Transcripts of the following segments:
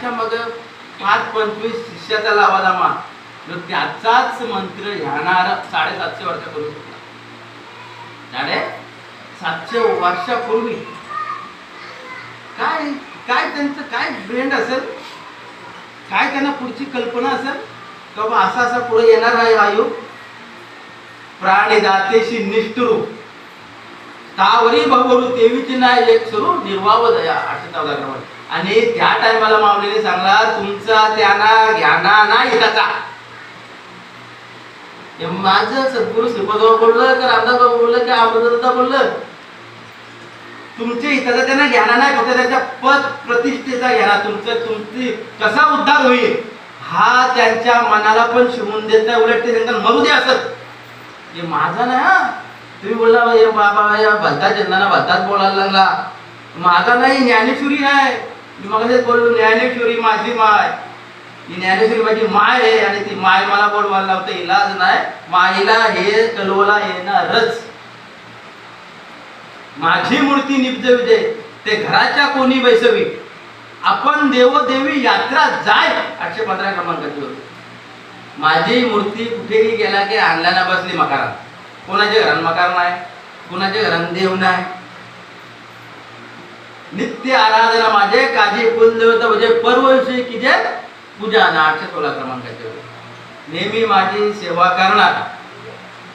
त्याच्या मग पाच पंचवीस शिष्याचा लावा जमा तर त्याचाच मंत्र ह्यानार साडेसातशे वर्षापूर्वी. सुटला साडे सातशे वर्षापूर्वी. काय काय त्यांचं काय ब्रेंड असेल? काय त्यांना पुढची कल्पना असेल? का बाबा असा असा पुढे येणार आहे आयु प्राणी दातेशी निष्ठुरू. तावरी भवरू तेवीची नाही एक सुरू निर्वाव दया आठशे चौदा क्रमांक आणि त्या टायमाला माऊलीने सांगला तुमचा त्यांना घ्याना नाही हिताचा माझं सद्गुरू श्रीपदबाबा बोललं का रामदास बाबा बोललं की अमृतदा बोललं? तुमच्या हिताचा त्यांना घ्याना नाही फक्त त्यांच्या पद प्रतिष्ठेचा घ्याना तुमचं तुमची कसा उद्धार होईल? हा त्यांच्या मनाला पण शिवून देत नाही उलट ते त्यांना मरू दे असत हे माझा नाही हा. तुम्ही बोलला बाबा या भलता चंदाना भलताच बोलायला लागला. माझा नाही ज्ञानेश्वरी आहे. मी मग बोललो ज्ञानेश्वरी माझी माय. ही ज्ञानेश्वरी माझी माय आहे आणि ती माय मला बोलवायला लावतं. इलाज नाही. माईला हे कलवला येणारच. माझी मूर्ती निपजविजे ते घराच्या कोणी बैसवी? आपण देवदेवी यात्रा जाय आठशे पंधरा क्रमांकाची होती माझी मूर्ती कुठेही गेला की आणल्याना बसली मकारात. कोणाच्या घरात मकार नाही? कोणाच्या घरात देव नाही? भक्ती आराधना माझे काजी कुलदेवता म्हणजे पर्वविषयी की जे पूजा ना आठशे सोळा क्रमांकाचे नेहमी माझी सेवा करणार.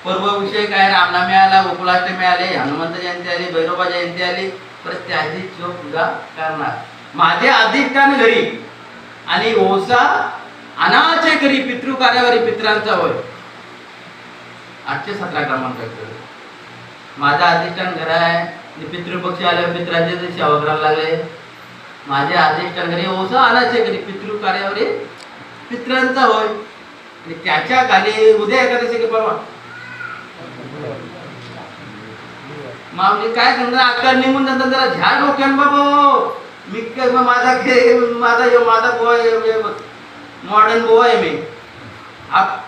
पर्व विषय काय रामनामी आला गोकुलाष्टमी आले हनुमंत जयंती आली भैरोबा जयंती आली परत त्याची जो पूजा करणार. माझे अधिष्ठान घरी. आणि ओसा अनाचे घरी पितृ कार्यावरी पित्रांचा होय. आठशे सतरा क्रमांकाचे माझा अधिष्ठान घर आहे. पितृपक्ष आले आल्यावर ते सेवा करायला लागले. माझे आदेश घरी ओसा अनाचे कधी पितृ कार्यावरी पित्रांचा होय. आणि त्याच्याखाली उद्या एकादशी की परवा माऊली काय समजा आकार निघून जातात जरा झ्या डोक्यान बाबा. मी काय माझा घे माझा यो माझा बोय मॉडर्न बोय आहे मी. आप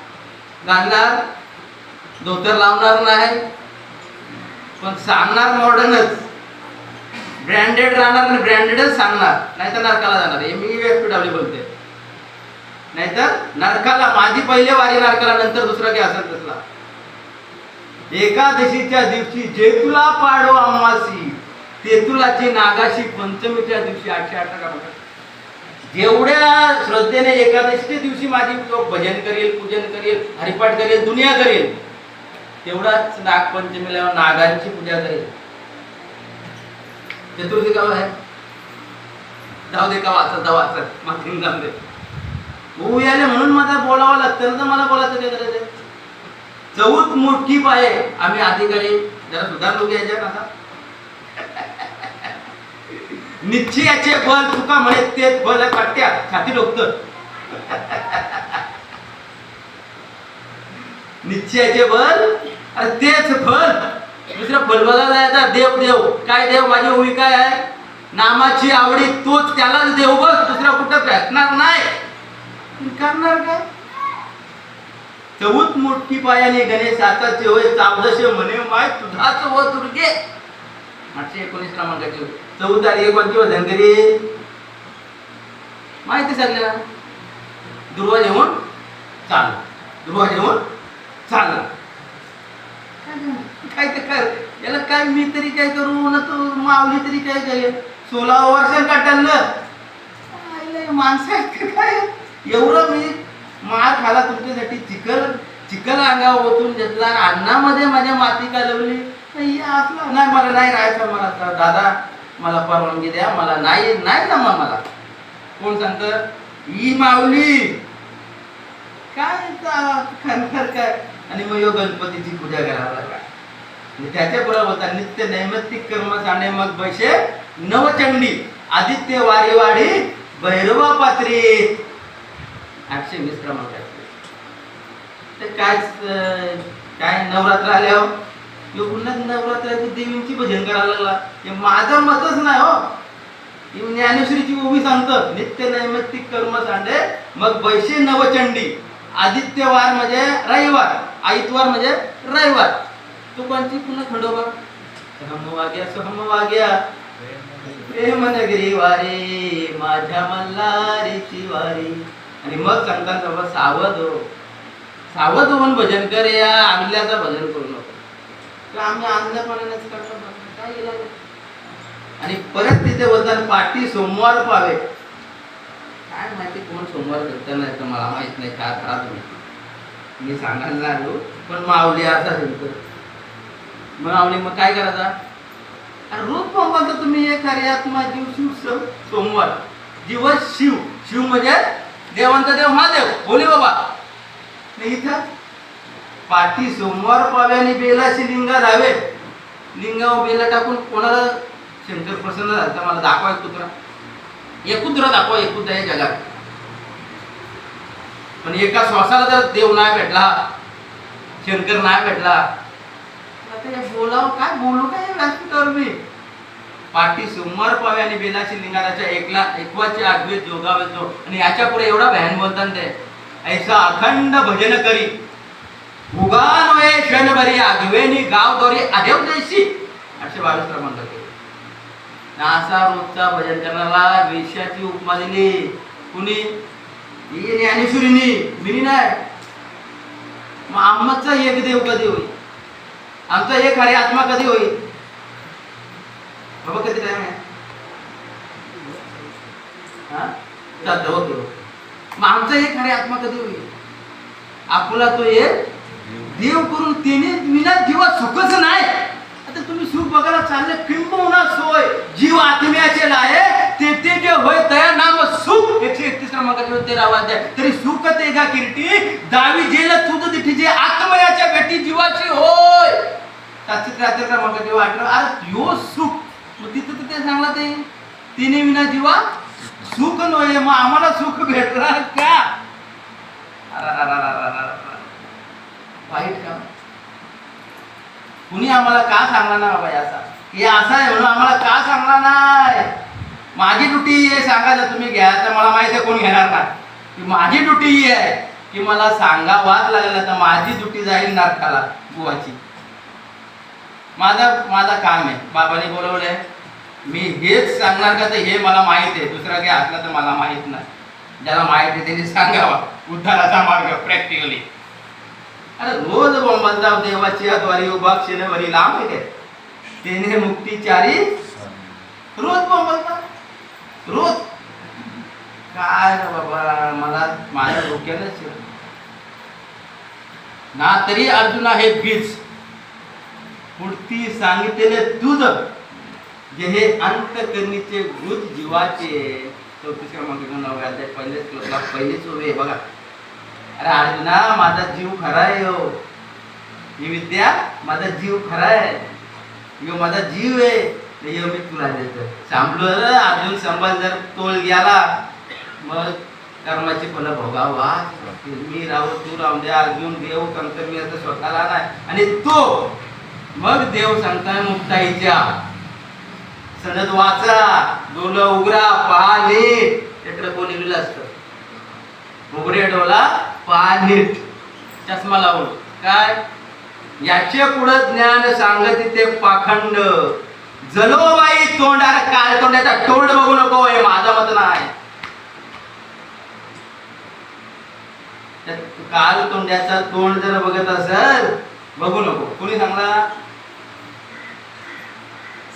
घालणार धोतर लावणार नाही. पण सांगणार मॉडर्नच ब्रँडेड राहणार आणि ब्रँडेडच सांगणार. नाहीतर नरकाला जाणार. हे मी व्यासपीठावली बोलते नाहीतर नरकाला माझी पहिले वारी नरकाला नंतर दुसरा काही असेल तसला. एकादशीच्या दिवशी जेतुला पाडो अमावासी. तेतुलाची नागाशी पंचमीच्या दिवशी आठशे अठरा का जेवढ्या श्रद्धेने एकादशीच्या दिवशी माझी लोक भजन करेल पूजन करेल हरिपाठ करेल दुनिया करेल. तेवढाच नागपंचमीला नागांची पूजा करेल चतुर्थी गाव आहे? जाऊ दे का वाचत वाचत. मागून जाऊ दे. होऊ याले म्हणून मला बोलावं लागतं ना तर मला बोलायचं काय करायचं चौथ मोठी पाय आम्ही अधिकारी जरा सुधारलो घ्यायच्या आता. निश्चयाचे बल तुका म्हणे तेच बल काट्या छाती डोकत. निश्चयाचे बल अरे तेच फल. दुसरं फलबला जायचा देव देव. काय देव? माझी ओळी काय आहे? नामाची आवडी तोच त्यालाच देव बघ. दुसरा कुठं भेटणार नाही. करणार काय? चौथ मोठी पायाने गणेश आता होय. चावदशे म्हणे माय तुझाच हो दुर्गे आठशे एकोणीस क्रमांकाची होय. चौथ आली कोणती हो धनगरी. माहिती सगळ्या दुर्वा जेवण चाल. दुर्वा जेवण चाल. काय ते कर. याला काय मी तरी काय करू? ना तू माऊली तरी काय काय? सोळा वर्ष काटलं माणसं आहेत का काय? एवढं मी मार खाला तुमच्यासाठी. चिकल चिकल अंगावर ओतून घेतला अन्नामध्ये माझ्या माती कालवली. नाही असलं. नाही मला नाही राहायचं मला आता. दादा मला परवानगी द्या. मला नाही नाही जमा मला. कोण सांगतं? ई माऊली. काय खरखर काय आणि मग यो गणपतीची पूजा करायला लागला. आणि त्याच्या बरोबर नित्य नैमित्तिक कर्म जाणे मग बैसे नवचंडी आदित्य वारीवाडी भैरवा पात्री. आठशे वीस क्रमांक ते काय काय नवरात्र आल्यावर ह्यो हो? पुन्हा नवरात्राची देवींची भजन करायला लागला. हे माझं मतच नाही हो. ज्ञानेश्वरीची उभी सांगतं नित्य नैमित्तिक कर्म सांडे मग बैशे नवचंडी आदित्यवार म्हणजे रविवार आदित्यवार म्हणजे रविवार. तो कोणची पुन्हा खंडोबा? हम वाग्या सो हम वाग्या प्रेमनगरी वारे माझ्या मल्हारीची वारी. आणि मग सांगतात बाबा सावध. हो सावध होऊन भजन कर या आणल्याचं भजन करू नको. तर आम्ही आणल्यापणानेच करतो. काय? आणि परत तिथे वजन पाठी सोमवार पावे. काय माहिती कोण सोमवार करता नाही तर मला माहीत नाही काय करा तुम्ही मी सांगायला आलो पण माऊली असा सांगतो मग माऊली मग काय करायचा? अरे रोज पंपाचा तुम्ही एक अरे जीव शिव सोमवार. जीव शिव. शिव म्हणजे देवांचा देव महादेव. बोले बाबा. नाही इथं? पाठी सोमवार पाव्याने बेलाशी लिंगा धावे लिंगावर बेला टाकून कोणाला शंकर प्रसन्न झाला मला दाखवायचं एक कुत्रा. एकुत्रा दाखवा एकुत्रा या जगात. पण एका श्वासाला जर देव नाही भेटला शंकर नाही भेटला बोलावं काय? बोलू काय व्यासपीठावर मी? पाठी सोमवार पावे आणि बेलाशी लिंगाराच्या एकला एकवाचे आगवे जोगावे जो आणि याच्यापुढे एवढा भयान बोलतात ते. ऐसा अखंड भजन करी. उगानवे क्षणभरी आगवेनी गाव दौरी आदेव देशी असे बावीस क्रमांक केले असा रोजचा भजन करणारा वेश्याची उपमा दिली. कुणी? ज्ञानेश्वरीनी मी नाही मग एक देव कधी होईल? आमचा एक हरे आत्मा कधी होईल? बाबा कधी टाइम आहे? हा? चालतं ओके मग आमचा एक हरे आत्मा कधी होईल? आपला तो एक देव करून तिने विना जीवा सुखच नाही सुख बघायला चालले किंबहुना सोय. जीव आत्म्याचे लाये तेथे जे होय तया नाम सुख. एकशे एकतीस जो तेरा वाद्य. तरी सुख ते गा किरटी. दावी जेल तुझ दिठी जे आत्मयाच्या भेटी जीवाची होय. का त्र्याहत्तर क्रमांकाचे वाटलं आज यो सुख. मग तो ते सांगला ते तिने विना जीवा सुख नये मग आम्हाला सुख भेटणार का? वाईट का कुणी आम्हाला का सांगला ना बाबा याचा? हे असा आहे म्हणून आम्हाला का सांगला नाही? माझी ड्युटी आहे सांगायचं तुम्ही घ्या तर मला माहिती आहे कोण घेणार ना की माझी ड्युटी ही आहे की मला सांगावाच लागेल तर माझी ड्युटी जाईल नाटकाला गोवाची माझा माझा काम आहे. बाबाने बोलवलंय मी हेच सांगणार का तर हे मला माहीत आहे. दुसरा काही असला तर मला माहीत नाही. ज्याला माहीत आहे त्यांनी सांगावा. उद्धाराचा मार्ग प्रॅक्टिकली अरे रोज बोंबलता देवाची द्वारी उभा क्षणभरी लांब आहे त्याने मुक्तीचारी रोज बोंबलता रोज. काय रे बाबा मला माझ्या डोक्यालाच ना तरी अर्जुना हे बीज. पुढती सांगितलेले तुझ जे हे अंतकरणीचे भूत जीवाचे. चौतीस क्रमांक नवव्या पहिलेच पहिलेच उभे बघा. अरे अर्जुना माझा जीव खरा आहे हो. ही विद्या माझा जीव खरा आहे. यो माझा जीव आहे. तर मी तुला देतो. सांभलो अर्जुन संबंध जर तोल गेला मग कर्माची फलं भोगावा. मी राहू तू राहून द्या अर्जुन देव कंकर मी आता स्वतःला नाही. आणि तो मग देव सांगताय मुक्ताईच्या सनद वाचा. डोल उघडा पहा नीट. त्याकडे कोणी लिहिलं असतं. उघडे डोला पाहित चष्मा लावून. काय? याचे पुढं ज्ञान सांगत ते पाखंड. जलोबाई तोंडार काळ तोंडाचा तोंड बघू नको हे माझं मत नाही. काल तोंड्याचा तोंड जर बघत असेल बघू नको. कुणी सांगला?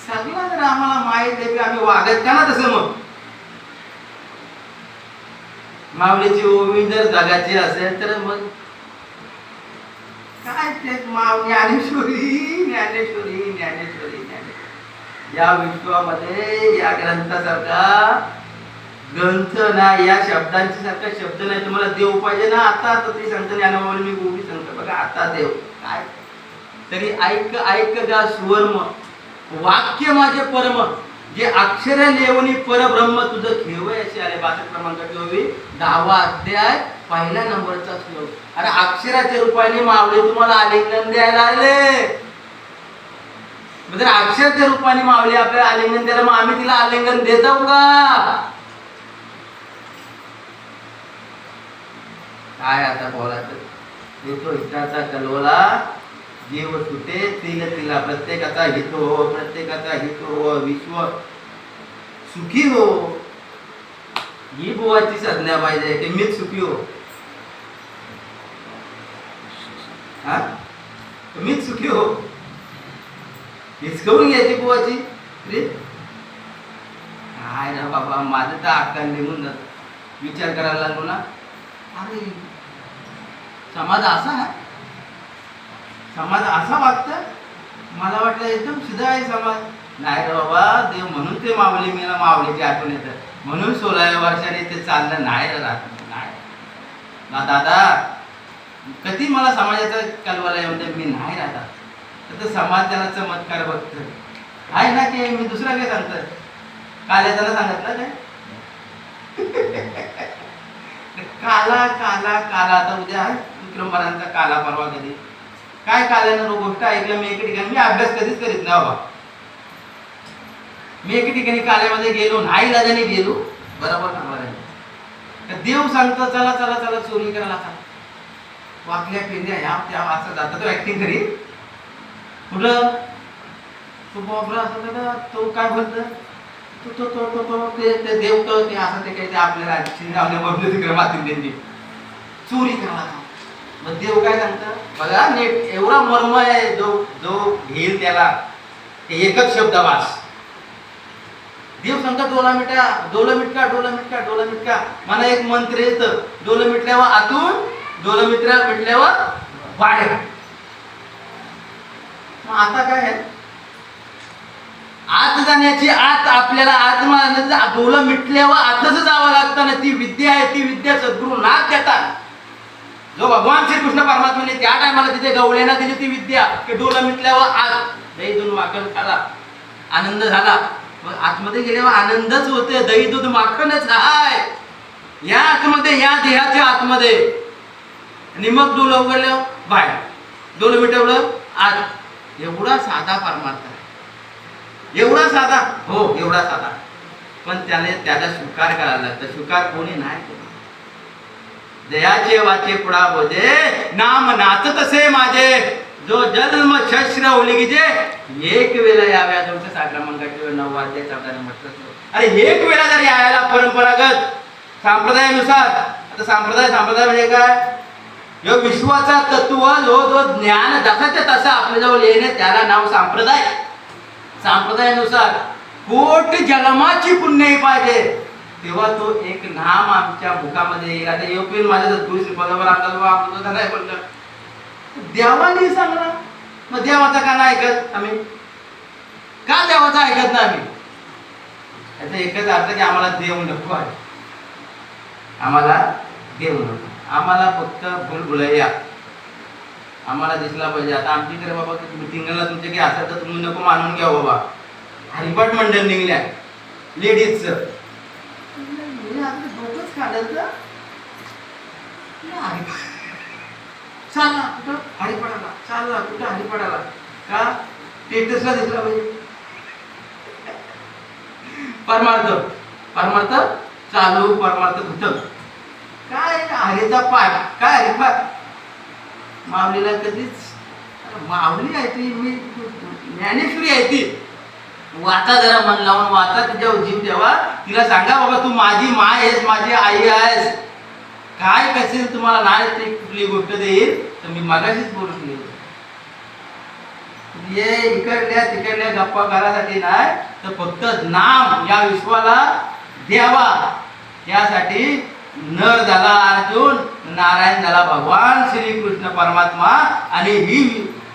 सांगला जर आम्हाला माहीत आहे की आम्ही वागत का ना तसं मग? माऊलीची ओवी जर जगाची असेल तर मग काय ते माव ज्ञानेश्वरी ज्ञानेश्वरी ज्ञानेश्वरी ज्ञानेश्वरी. या विश्वामध्ये या ग्रंथासारखा ग्रंथ नाही या शब्दांची सारखा शब्द नाही. तुम्हाला देव पाहिजे ना आता आता ते सांगतो ज्ञानबाबाने मी गोबी सांगतो बघा आता देव. काय? तरी ऐक ऐक गा सुवर्म. वाक्य माझे परम. जे अक्षर लेवणी परब्रह्म तुझं घेवय असे आले बासष्ट क्रमांक ओवी दहावा अध्याय पहिल्या नंबरचा श्लोक. अरे अक्षराच्या रूपाने मावळे तुम्हाला आलिंगन द्यायला आले. म्हणजे अक्षराच्या रूपाने मावळे आपल्याला आलिंगन द्यायला मग आम्ही तिला आलिंगन देत देतो का? काय आता बोलायचं? देतो हिताचा कलवला जीव सुटे तिल तिला प्रत्येकाचा हित हो प्रत्येकाचा हित हो विश्व सुखी हो. ही बुवाची संज्ञा पाहिजे की मीच सुखी हो. हा? मीच सुखी हो. हिचकवून घ्यायची बुवाची रे. काय ना बाबा माझं तर आकार निघून जात. विचार करायला लागलो ना. अरे समाज असा आहे समाज असा वागतं मला वाटलं एकदम सुद्धा आहे समाज. नाही रे बाबा देव म्हणून ते मावली मी मावलीची आठवण येतं. म्हणून सोळाव्या वर्षाने ते चाललं. नाही रे नाही. ना दादा कधी मला समाजाचा कलवाला येऊन मी नाही राहता तर ते समाज त्याला चमत्कार बघतो आहे ना की मी दुसरा काय सांगतो काल त्याला ना काय? काला काला काला. आता उद्या विक्रम काला परवा कधी? काय कालानुरूप गोष्ट ऐकलं मी एके ठिकाणी? मी अभ्यास कधीच करीत नाही बाबा. मी एके ठिकाणी काल्यामध्ये गेलो नाही लाजाने गेलो. बरोबर बरोबर आहे देव सांगतो चला चला चला चोरी करायला चला वाकल्या फिरल्या ह्या त्या असं जाता. तो ऍक्टिंग करी. कुठं? तो बाबरा असं का तो काय बोलतो तो तो तो तो तो ते ते देव तो ते असं ते काही ते आपल्याला शिंगावल्या बघले तिकडे मातीत त्यांची चोरी करायला मग देव काय सांगतं? बघा नीट एवढा मर्म आहे जो जो घेईल त्याला ते एकच शब्द वास देव सांगता डोला मिठा डोलं मिटका डोलं मिटका डोलं मिटका. मला एक मंत्र येतं डोलं मिटल्यावर आतून डोलं मिटल्या मिटल्यावर बाहेर. मग आता काय आहे? आत जाण्याची आत आपल्याला आत्मा डोलं मिटल्यावर आतच जावं लागतं ना ती विद्या आहे ती विद्या सद्गुरू नाथ देतात. जो भगवान श्रीकृष्ण परमात्म्याने त्या टायमाला तिथे गवळ्यांना दिली ती विद्या की डोलं मिटल्यावर आज दही दूध माखण खाला. आनंद झाला. मग आतमध्ये गेल्यावर आनंदच होते. दही दूध माखणच आहे. या आतमध्ये या देहाच्या आतमध्ये. आणि मग डोलं उघडलं बाहेर. डोलं मिटवलं आत एवढा साधा परमात्मा आहे. एवढा साधा? हो एवढा साधा. पण त्याने त्याचा स्वीकार करायला लागतं स्वीकार कोणी नाही दयाचे वाचे पुढा बोजे? नाम नाच तसे माझे. जो जन्म शस्त्र उलगीचे एक वेळा याव्या तुमच्या साक्रमांकाचे वेळ नऊ वाद्य चौदाने म्हटलं अरे एक वेळा जर यायला परंपरागत संप्रदायानुसार आता संप्रदाय संप्रदाय म्हणजे काय? जो विश्वाचा तत्व जो जो ज्ञान जसाच्या तसा आपल्याजवळ येणे त्याला नाव संप्रदाय. संप्रदायानुसार कोट जन्माची पुण्यही पाहिजे. तेव्हा तो एक नाम आमच्या मुखामध्ये येईल. आता येऊन माझ्या सद्गुरू पदावर आमचा बाबा आपलं नाही बोललं. देवाने सांगला. मग देवाचा का नाही ऐकत आम्ही? का देवाचा ऐकत नाही आम्ही? याचा एकच अर्थ की आम्हाला देव नको आहे. आम्हाला देव नको. आम्हाला फक्त भुलभुलैया आम्हाला दिसला पाहिजे. आता आमच्याकडे बाबा मिटिंगला तुमच्या काही असं तर तुम्ही नको मानून घ्या हो बाबा. हरिपाठ मंडळ निघल्या. लेडीजचं डोकंच काढत चालला कुठं हरिपाडाला चालला कुठं हरिपाडाला का टेटसला दिसला पाहिजे परमार्थ परमार्थ चालू परमार्थ कुठं काय? हरीचा पाठ काय हरिपाठ मावलीला कधीच अरे माऊली आहे ती मी ज्ञानेश्वरी आहे ती वाचा जरा मन लावून वाचा तिच्या जीव ठेवा तिला सांगा बाबा तू माझी माय आहेस माझी आई आहेस. काय कसे तुम्हाला नाही ते कुठली गोष्ट देईल? तर मी मगाशीच बोलून गेलो ये इकडल्या तिकडल्या गप्पा करायसाठी नाही तर फक्त नाम या विश्वाला द्यावा. यासाठी नर झाला अर्जुन नारायण झाला भगवान श्रीकृष्ण परमात्मा आणि ही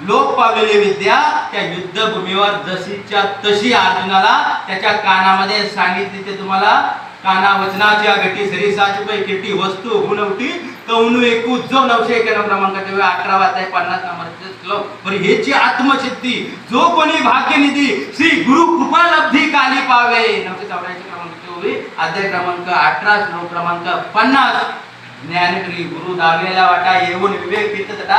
लोक पावलेली विद्या त्या युद्धभूमीवर जशीच्या तशी अर्जुनाला त्याच्या कानामध्ये सांगितली. ते तुम्हाला काना वचनाच्या गटी सरिसाची पै किती वस्तू हुनवटी कौनु एकू जो नऊशे एक्याण्णव क्रमांकाच्या वेळी अठरा वाजता पन्नास नंबरचे श्लोक. बरं ह्याची आत्मसिद्धी जो कोणी भाग्यनिधी श्री गुरु कृपा लब्धी काली पावे. नऊशे चौऱ्याऐंशी क्रमांक अध्याय क्रमांक अठरा श्लोक क्रमांक पन्नास. ज्ञानश्री गुरु दावेला वाटा येऊन विवेक पितटा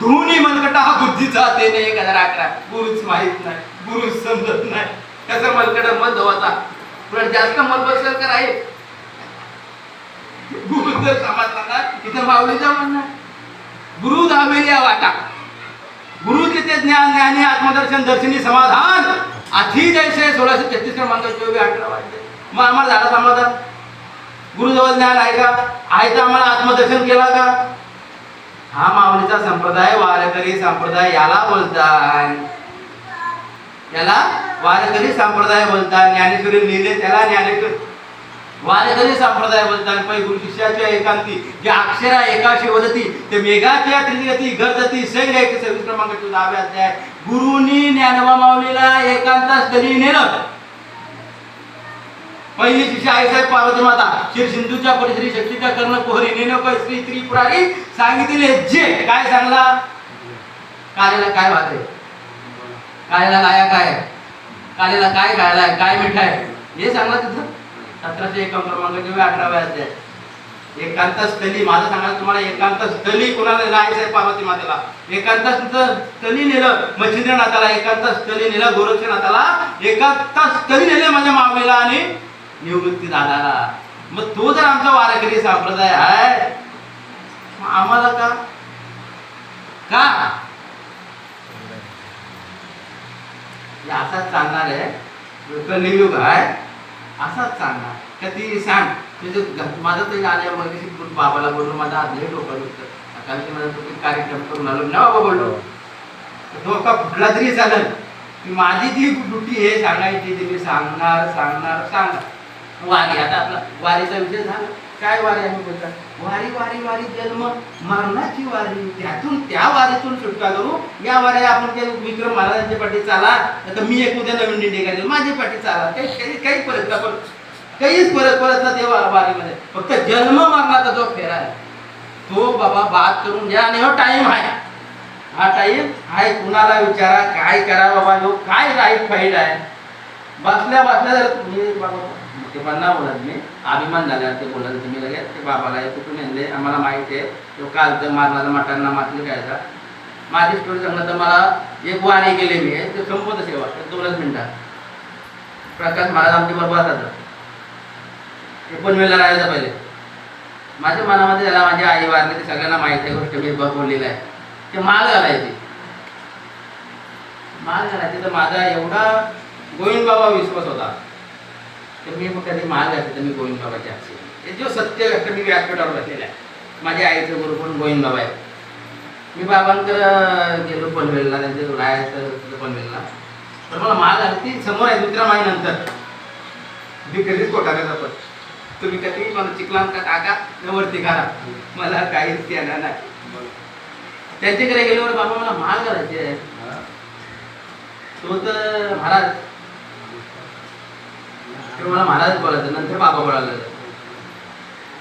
धुनी मनकटा हा बुद्धीचा तेने एक हजार अकरा. गुरुच माहीत नाही. गुरु समजत नाही. त्याचा मनकट मत धवाचा पण जास्त मत बसलं तर आहे. गुरु जर समजला ना इथं माऊलीचा म्हणणार गुरु दावेल्या वाटा. गुरु तिथे ज्ञान ज्ञानी आत्मदर्शन दर्शनी समाधान. आधी जैसे सोळाशे छत्तीस क्रमांक चोवीस अठरा वाटते मग आम्हाला झाला समाधान. गुरुजवळ ज्ञान आहे का? आहे तर आम्हाला आत्मदर्शन केला का? हा माऊलीचा संप्रदाय वारकरी संप्रदाय याला बोलतात. याला वारकरी संप्रदाय बोलतात. ज्ञानेश्वरी लिहिले त्याला ज्ञानेश्वर वारकरी संप्रदाय बोलतात. पै गुरु शिष्याच्या एकांती जे अक्षरा एकाशी वदती ते मेघाच्या त्रिगती गजती सैन्य एक सव्वीस क्रमांक दहावे अध्याय. गुरुनी ज्ञानवा माऊलीला एकांतास तरी नेलं. पहिली शिष्य आईसाहेब पार्वती माता श्री सिंधूच्या परिश्री शक्तीच्या कर्ण कोहरी नेनोक श्री त्रिपुरारी सांगितले जे काय सांगला? कालेला काय वाटे कालेला लाया काय? कालेला काय गायलाय काय मिठाय? हे सांगला तिथं? सतराशे एकावन्न क्रमांक किंवा अठराव्या अध्याय. एकांत स्थली माझं सांगायला तुम्हाला एकांत स्थली कोणाला नेलं आईसाहेब पार्वती मातेला? एकांत स्थली नेलं मच्छिंद्रनाथाला एकांत स्थली नेलं गोरक्षनाथाला एकांत स्थली नेलं माझ्या मावळीला आणि निवृत्ती दादाला. मग तो जर आमचा वारकरी संप्रदाय आहे. आम्हाला का? का? असाच चालणार आहे. कलियुग आहे. असाच चालणार. का ती सांग. म्हणजे माझं तरी आले मग बाबाला बोललो माझा आजही डोका डोकं दुखतं. सकाळची माझा तुम्ही कार्यक्रम करून आलो ना बाबा बोललो. डोका फुटला तरी चालेल. की माझी जी ड्युटी हे सांगायची ती मी सांगणार सांगणार सांगणार. वारी. आता आपला वारीचा विषय झाला. काय वारी आम्ही बोलतात वारी वारी वारी जन्म. मरणाची वारी. त्यातून त्या वारीतून सुटका करू. या वाऱ्या आपण ते विक्रम महाराजांच्या पाठी चाला. आता मी एक उद्या नवीन दिंडी करेल माझ्या पाठी चाला. काही काही परत आपण काहीच परत परत ना त्या वारीमध्ये. फक्त जन्म मरणाचा जो फेरा आहे तो बाबा बात करून घ्या आणि हो टाइम आहे. हा टाइम आहे. कुणाला विचारा काय करा बाबा जो काय राईट फाईट आहे? बसल्या बसल्या जर मी बाबा ते पण ना बोलत मी. अभिमान झाला ते बोलत तुम्ही लगेच ते बाबाला हे कुठून आणले? आम्हाला माहिती आहे. तो काल तर मारणारा मटांना मातलं घ्यायचा माझी स्टोरी सांगलं तर मला एक वाणी गेले मी. ते संपत सेवा दोनच मिनटात प्रकाश महाराज आमच्या बरोबर असतात ते पण वेळेला राहायचं पहिले. माझ्या मनामध्ये त्याला माझी आई वारली ते सगळ्यांना माहिती आहे. गोष्ट मी बोललेलं आहे. ते माल घालायचे. माल घालायचे तर माझा एवढा गोविंद बाबा विश्वास होता. तर मी मग कधी माल घातली तर मी गोविंद बाबाची असेल हे जो सत्य घटना मी व्यासपीठावर बसलेला आहे माझ्या आईचं गुरु पण गोविंद बाबा आहे मी बाबांकडं गेलो पनवेलला त्यांचं राहायचं तिथं पनवेलला. तर मला माल घालती ती समोर आहे दुसऱ्या माईनंतर मी कधीच कोटाला आपण तुम्ही कधी मला चिकलान का टाका न वरती करा मला काहीच येणार नाही. त्यांच्याकडे गेल्यावर बाबा मला माल घालायचे तो तर महाराज तर मला महाराज बोलायचं नंतर बाबा बोलायला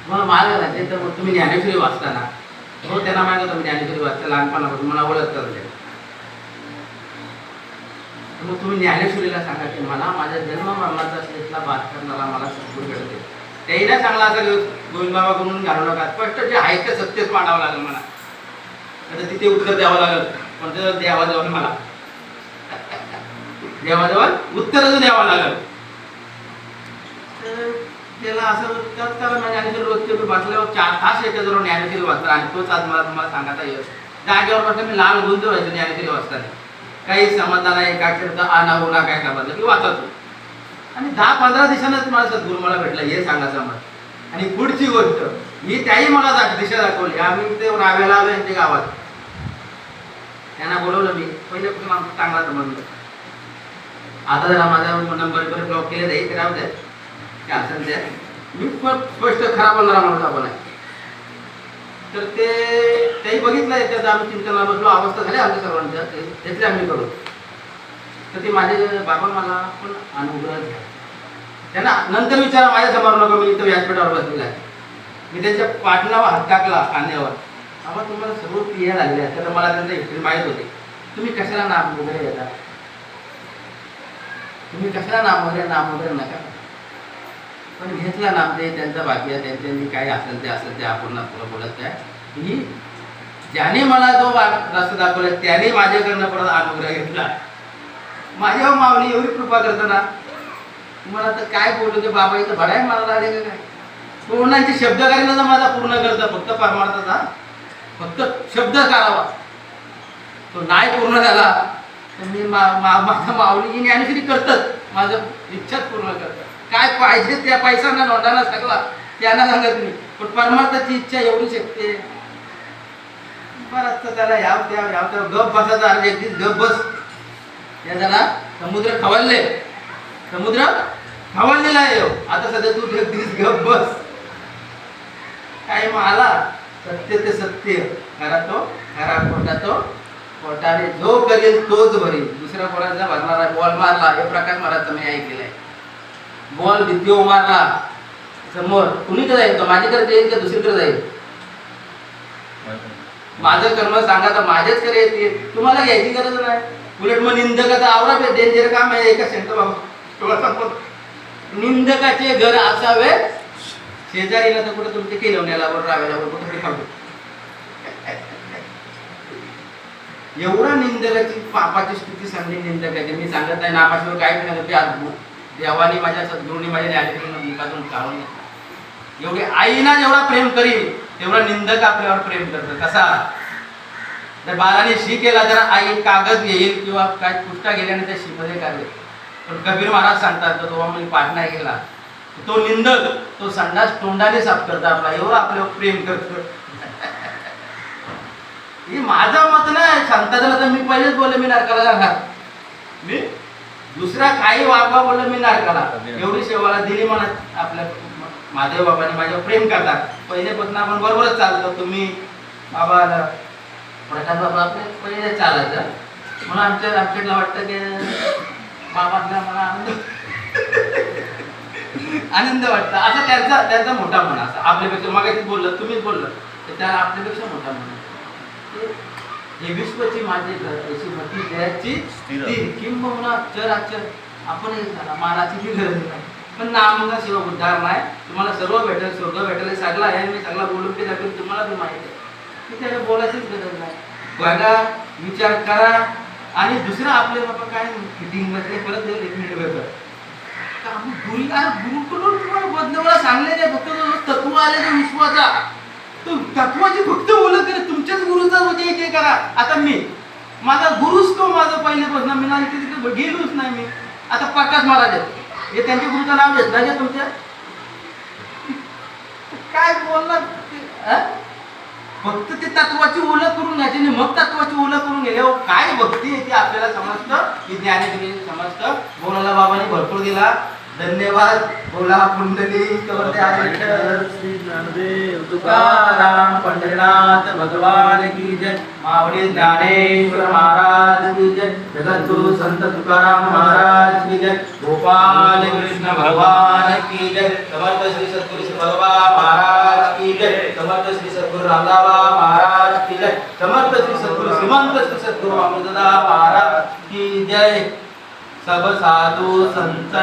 तुम्हाला मला घालायचे तर मग तुम्ही ज्ञानेश्वरी वाचता ना हो त्यांना माहीत होतं मी ज्ञानेश्वरी वाचता लहानपणापासून मला ओळख चालते म्हणजे. मग तुम्ही ज्ञानेश्वरीला सांगा की मला माझ्या जन्म मरणाचा शेतला बात करणारा मला सद्गुरू घडते तेही नाही चांगला असा गोविंद बाबा म्हणून घालू नका. स्पष्ट जे आहे ते सत्यच मांडावं लागेल मला. आता तिथे उत्तर द्यावं लागेल. पण ते जाऊन मला. देवाजवळ उत्तरच द्यावं लागेल. त्याला असं त्यात त्याला मी ज्ञानेश्वरी रोजचे मी बसल्यावर चार तास त्याच्याजवळ ज्ञानेश्वरी वाचला. आणि तोच आज मला तुम्हाला सांगायचा येईल जागेवर बसलं मी लाल गुंज व्हायचो ज्ञानेश्वरी वाचताना. काही समजला नाही काय शब्द आना उना काय समजलं की वाचतो. आणि दहा पंधरा दिवसांनाच मला सद्गुरू मला भेटला हे सांगायचं मला आणि पुढची गोष्ट मी त्याही मला दा- दिशा दाखवली. आम्ही ते राव्याला आलो यांच्या गावात. त्यांना बोलवलं मी पहिल्यापासून आमचा चांगला संबंध. आता जरा माझा नंबर वगैरे ब्लॉक केले जाईल ते राहू द्या. असेल ते? मी पण स्पष्ट खरा बनणारा माणूस आपण आहे तर ते तेही बघितलं याच्यात आम्ही चिंतनाला बसलो अवस्था झाली आमच्या सर्वांच्या त्यातले आम्ही करू तर ते माझे बाबा मला पण अनुग्रह घ्या त्यांना नंतर विचारा माझ्यासमोर नको मी इथं व्यासपीठावर बसलेला आहे. मी त्यांच्या पाठलावर हात टाकला कांद्यावर आम्हाला तुम्हाला सर्व क्रिया लागल्या तर मला त्यांचं हिस्ट्री माहीत होती. तुम्ही कशाला नाम वगैरे येता तुम्ही कशाला नाम वगैरे नाम वगैरे नका? पण घेतला ना ते त्यांचा बाकी आहे त्यांच्यानी काय असेल ते असेल ते आपण पुढं बोलत आहे ही ज्याने मला जो रस्ता दाखवला त्याने माझ्याकडनं परत अनुग्रह घेतला. माझ्या माऊली एवढी कृपा करताना मला तुम्हाला तर काय बोलू ते बाबा इथं भराय मला लागले का काय? पूर्णांचे शब्द करायला तर माझा पूर्ण करता फक्त परमार्थाचा फक्त शब्द करावा. तो नाही पूर्ण झाला तर मी मा मा- माझा माऊली ही ज्ञानेश्वरी करतच. माझं इच्छाच पूर्ण करतात काय पाहिजे त्या पैशांना नोंदाना सगळा त्यांना सांगत मी पण परमार्थाची इच्छा एवढी शकते बरं त्याला याव त्या याव त्या गप बसायचा अर्ज एकटीच गप बस. या त्याला समुद्र खवळले. समुद्र खवळलेला आहे आता सध्या तू एकटीच गप बस. काय मग आला? सत्य ते सत्य. खरा तो खरा खोटा तो. खोटाने जो करेल तोच भरेल. दुसऱ्या कोणाचा भरणारा बॉल मारला. हे प्रकार महाराजचा मी ऐकलेला आहे. बॉल द्वितीय मारला समोर. कुणीकडे जाईल तो? माझ्याकडे जाईल का दुसरीकडे जाईल? माझं कर्म सांगा तर माझ्याच कडे येते तुम्हाला घ्यायची गरज नाही. उलट मग निंदकाचा आवरा पे डेंजर काम आहे एका सेंटर बाबा. निंदकाचे घर असावे. शेजारीला तर कुठे तुमचे केलवण्याला बरं रावेला बरोबर कुठे खाऊ. एवढा निंदकाची पापाची स्थिती सांगली निंदकाची. मी सांगत नाही नामाशिवाय काय नाही. सांगत ते अद्भुत देवाने माझ्या सद्गुरूने माझ्या न्यायालयातून मुखातून काढून घेतला. एवढे आईना जेवढा प्रेम करील तेवढा निंदक आपल्यावर प्रेम करतो. कसा? जर बाळाने शी केला तर आई कागद घेईल किंवा काय पुष्टा गेल्याने त्या शीमध्ये काढेल. पण कबीर महाराज सांगतात तर तो मी पाठ नाही गेला तो निंदक तो संडास तोंडाने साफ करतो आपला. एवढा आपल्यावर प्रेम करतो. हे माझं मत नाही. संताला तर मी पहिलेच बोलले मी नरकाला जाणार. मी? दुसरा काही वागवा बोललं मी नारकाला. एवढी सेवाला दिली म्हणत आपल्या महादेव बाबाने माझ्यावर प्रेम करतात पहिलेपासून आपण बरोबरच चालतो. तुम्ही बाबा प्रकाश बाबा आपले पहिले चालायचं. म्हणून आमच्या आमच्याला वाटतं की बाबांना मला आनंद आनंद वाटतं. असं त्यांचा त्यांचा मोठा म्हणा असा. आपल्यापेक्षा मग बोललं तुम्हीच बोललं. तर त्या आपल्यापेक्षा मोठा म्हणा. हे विश्वची माझी अशी जयाची स्थिर. किंबहुना चर अचर आपण माराची गरज नाही. पण नामगा शिव उद्धार नाही. तुम्हाला सर्व भेटेल स्वर्ग भेटेल. सगळं आहे. मी सगळं बोलून ते दाखवेल. तुम्हाला माहिती आहे. की त्याला बोलायचीच गरज नाही. बघा विचार करा. आणि दुसरं आपले बाबा काय फिटिंगमध्ये परत येईल एक मिनिट वेगळं गुरुकडून तुम्हाला बदलवला सांगले नाही फक्त तत्व आले ते विश्वाचा. तत्वाची फक्त बोलत नाही तुमच्याच गुरुचा म्हणजे हे करा. आता मी माझा गुरुच तो माझा पहिल्यापासून मी नाही तिथे गेलोच नाही मी. आता प्रकाश महाराज आहेत. हे त्यांच्या गुरुचं नाव घेत का तुमच्या? काय बोलणार ते? फक्त ते तत्वाची ओळख करून घ्यायची आणि मग तत्वाची ओळख करून गेले काय भक्ती आहे ती आपल्याला समजतं? की ज्ञानेश्वरी समजतं? बोलायला बाबांनी भरपूर दिला. धन्यवाद. बोला पुंडली. श्री ज्ञानदेव तुकाराम पंढरीनाथ भगवान की जय. मावळी ज्ञानेश्वर महाराज की जय. जगद्गुरु संत तुकाराम महाराज की जय. गोपाल कृष्ण भगवान की जय. समर्थ श्री सद्गुरु भगवान महाराज की जय. समर्थ श्री सद्गुरु रामदाबा महाराज की जय. समर्थ श्री सद्गुरु श्रीमंत श्री सद्गुरु अमृतदा महाराज की जय. सब साधु संत